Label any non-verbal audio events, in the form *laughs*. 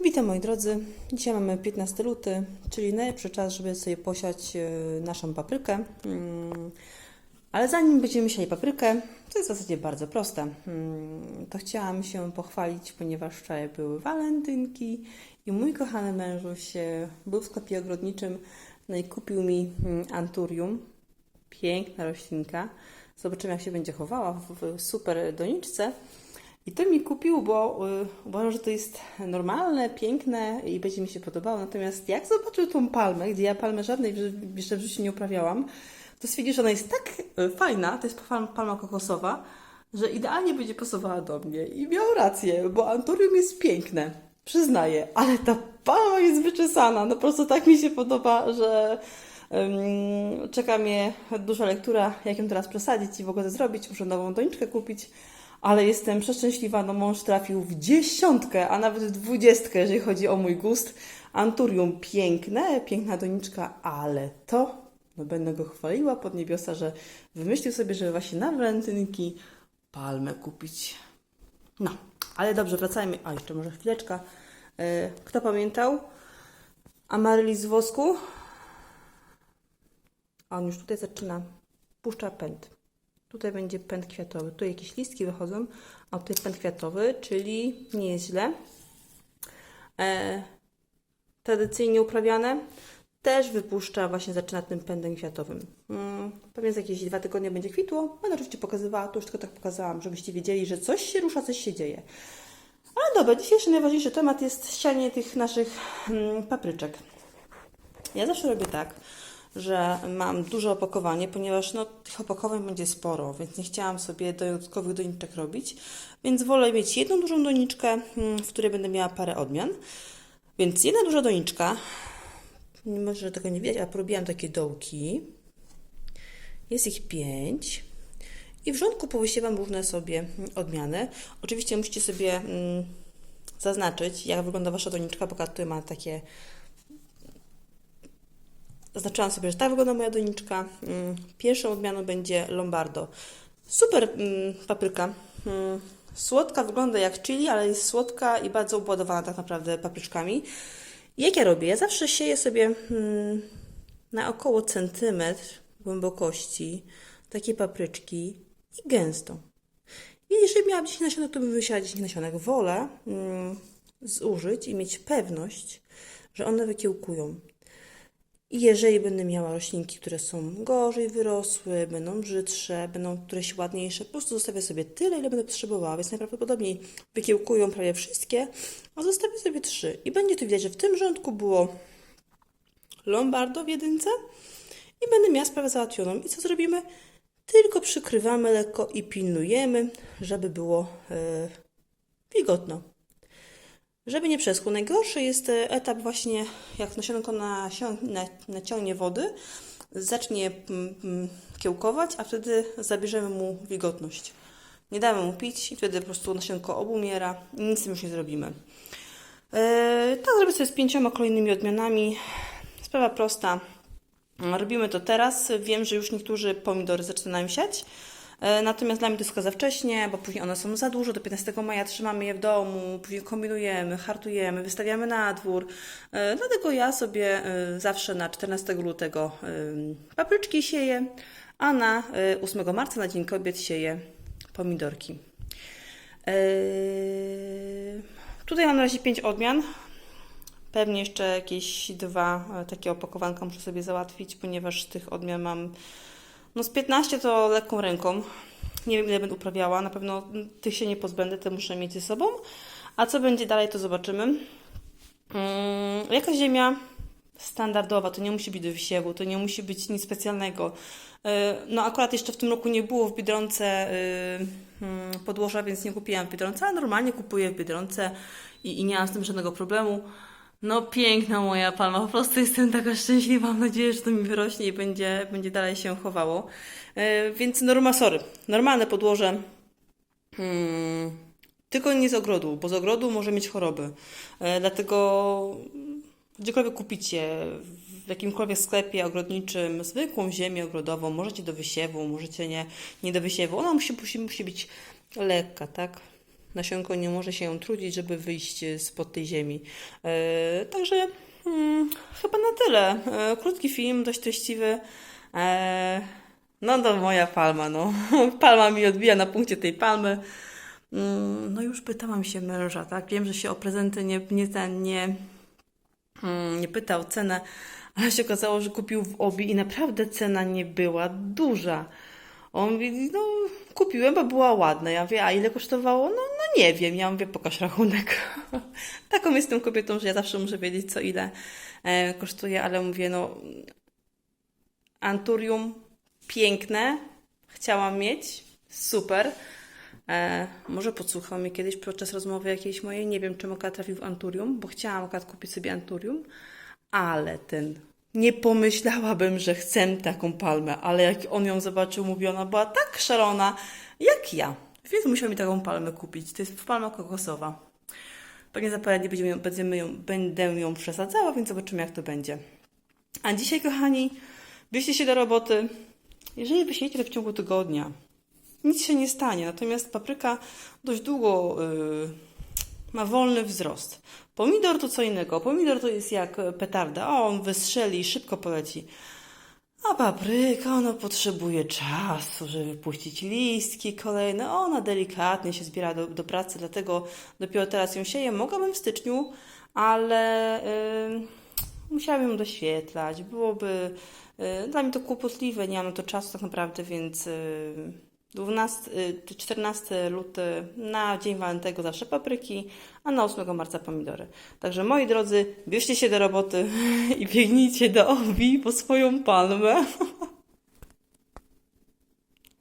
Witam moi drodzy. Dzisiaj mamy 15 luty, czyli najlepszy czas, żeby sobie posiać e, naszą paprykę. Mm, Ale zanim będziemy siali paprykę, to jest w zasadzie bardzo proste. Mm, To chciałam się pochwalić, ponieważ wczoraj były walentynki i mój kochany mężuś był w sklepie ogrodniczym no i kupił mi mm, anturium. Piękna roślinka. Zobaczymy, jak się będzie chowała w super doniczce. I to mi kupił, bo y, uważam, że to jest normalne, piękne i będzie mi się podobało. Natomiast jak zobaczył tą palmę, gdzie ja palmę żadnej jeszcze w życiu nie uprawiałam, to stwierdził, że ona jest tak y, fajna, to jest palma, kokosowa, że idealnie będzie pasowała do mnie. I miał rację, bo anturium jest piękne, przyznaję, ale ta palma jest wyczesana. No po prostu tak mi się podoba, że ym, czeka mnie duża lektura, jak ją teraz przesadzić i w ogóle zrobić. Muszę nową doniczkę kupić. Ale jestem przeszczęśliwa, no mąż trafił w dziesiątkę, a nawet w dwudziestkę, jeżeli chodzi o mój gust. Anturium piękne, piękna doniczka, ale to, no będę go chwaliła pod niebiosa, że wymyślił sobie, żeby właśnie na walentynki palmę kupić. No, ale dobrze, wracajmy. A, jeszcze może chwileczka. E, Kto pamiętał? Amarylis z wosku? A on już tutaj zaczyna. Puszcza pęd. Tutaj będzie pęd kwiatowy. Tu jakieś listki wychodzą, a tutaj pęd kwiatowy, czyli nie jest źle. E, tradycyjnie uprawiane też wypuszcza, właśnie zaczyna tym pędem kwiatowym. Mm, pewnie za jakieś dwa tygodnie będzie kwitło. Będę oczywiście pokazywała, to już tylko tak pokazałam, żebyście wiedzieli, że coś się rusza, coś się dzieje. Ale dobra, dzisiejszy najważniejszy temat jest sianie tych naszych mm, papryczek. Ja zawsze robię tak, że mam duże opakowanie, ponieważ no, tych opakowań będzie sporo, więc nie chciałam sobie dodatkowych doniczek robić, więc wolę mieć jedną dużą doniczkę, mm, w której będę miała parę odmian. Więc jedna duża doniczka, mimo że tego nie widać, ale porobiłam takie dołki. Jest ich pięć. I w rządku powysiewam różne sobie mm, odmiany. Oczywiście musicie sobie mm, zaznaczyć, jak wygląda Wasza doniczka, bo każdy ma takie Zaznaczyłam sobie, że tak wygląda moja doniczka. Mm, Pierwszą odmianą będzie Lombardo. Super mm, papryka. Mm, Słodka, wygląda jak chili, ale jest słodka i bardzo obładowana tak naprawdę papryczkami. Jak ja robię? Ja zawsze sieję sobie na około centymetr głębokości takie papryczki i gęsto. I jeżeli miałam 10 nasionek, to bym wysiała 10 nasionek. Wolę zużyć i mieć pewność, że one wykiełkują. I jeżeli będę miała roślinki, które są gorzej wyrosłe, będą brzydsze, będą któreś ładniejsze, po prostu zostawię sobie tyle, ile będę potrzebowała, więc najprawdopodobniej wykiełkują prawie wszystkie, a zostawię sobie trzy. I będzie tu widać, że w tym rządku było Lombardo w jedynce i będę miała sprawę załatwioną. I co zrobimy? Tylko przykrywamy lekko i pilnujemy, żeby było e, wilgotno. Żeby nie przeschło. Najgorszy jest e, etap właśnie, jak nasionko naciągnie wody, zacznie mm, mm, kiełkować, a wtedy zabierzemy mu wilgotność. Nie damy mu pić i wtedy po prostu nasionko obumiera i nic z tym już nie zrobimy. E, tak zrobię sobie z pięcioma kolejnymi odmianami. Sprawa prosta. Robimy to teraz. Wiem, że już niektórzy pomidory zaczynają siać. E, Natomiast dla mnie to jest za wcześnie, bo później one są za dużo. Do 15 maja trzymamy je w domu, później kombinujemy, hartujemy, wystawiamy na dwór. E, Dlatego ja sobie e, zawsze na 14 lutego papryczki sieję, a na e, 8 marca, na Dzień Kobiet, sieję pomidorki. Tutaj mam na razie 5 odmian. Pewnie jeszcze jakieś dwa takie opakowanka muszę sobie załatwić, ponieważ tych odmian mam no z 15 to lekką ręką. Nie wiem ile będę uprawiała, na pewno tych się nie pozbędę, te muszę mieć ze sobą. A co będzie dalej to zobaczymy. Mm, jaka ziemia standardowa, to nie musi być do wysiewu, to nie musi być nic specjalnego. E, No akurat jeszcze w tym roku nie było w Biedronce e, mm, podłoża, więc nie kupiłam w Biedronce, ale normalnie kupuję w Biedronce i, i nie mam z tym żadnego problemu. No piękna moja palma, po prostu jestem taka szczęśliwa, mam nadzieję, że to mi wyrośnie i będzie, będzie dalej się chowało. E, Więc norma, sorry, normalne podłoże, hmm, tylko nie z ogrodu, bo z ogrodu może mieć choroby. E, Dlatego gdziekolwiek kupicie, w jakimkolwiek sklepie ogrodniczym, zwykłą ziemię ogrodową, możecie do wysiewu, możecie nie, nie do wysiewu. Ona musi, musi, musi być lekka, tak? Nasionko nie może się trudzić, żeby wyjść spod tej ziemi. E, także mm, chyba na tyle. E, krótki film, dość treściwy. E, no to moja palma, no. *laughs* Palma mi odbija na punkcie tej palmy. Mm, No już pytałam się męża, tak? Wiem, że się o prezenty nie, nie, ten, nie, mm, nie pytał cenę, ale się okazało, że kupił w obi i naprawdę cena nie była duża. On mówi, no kupiłem, bo była ładna. Ja mówię, a ile kosztowało? No, nie wiem. Ja mówię, pokaż rachunek. *laughs* Taką jestem kobietą, że ja zawsze muszę wiedzieć, co ile e, kosztuje, ale mówię, no Anturium piękne, chciałam mieć, super. E, może podsłuchał mnie kiedyś podczas rozmowy jakiejś mojej, nie wiem czemu akurat trafił w Anturium, bo chciałam akurat kupić sobie Anturium, ale ten, nie pomyślałabym, że chcę taką palmę, ale jak on ją zobaczył, mówi, ona była tak szalona, jak ja, więc musiał mi taką palmę kupić. To jest palma kokosowa. Pewnie za parę dni będziemy będziemy ją, będę ją przesadzała, więc zobaczymy, jak to będzie. A dzisiaj, kochani, bierzcie się do roboty. Jeżeli wysiejecie to w ciągu tygodnia, nic się nie stanie. Natomiast papryka dość długo yy, ma wolny wzrost. Pomidor to co innego. Pomidor to jest jak petarda. O, on wystrzeli i szybko poleci. A papryka, ona potrzebuje czasu, żeby puścić listki kolejne. Ona delikatnie się zbiera do, do pracy, dlatego dopiero teraz ją sieję. Mogłabym w styczniu, ale yy, musiałabym doświetlać. Byłoby yy, dla mnie to kłopotliwe, nie mam na to czasu tak naprawdę, więc yy, 12, yy, 14 luty na Dzień Walentego zawsze papryki, a na 8 marca pomidory. Także moi drodzy, bierzcie się do roboty *laughs* i biegnijcie do obi po swoją palmę. *laughs*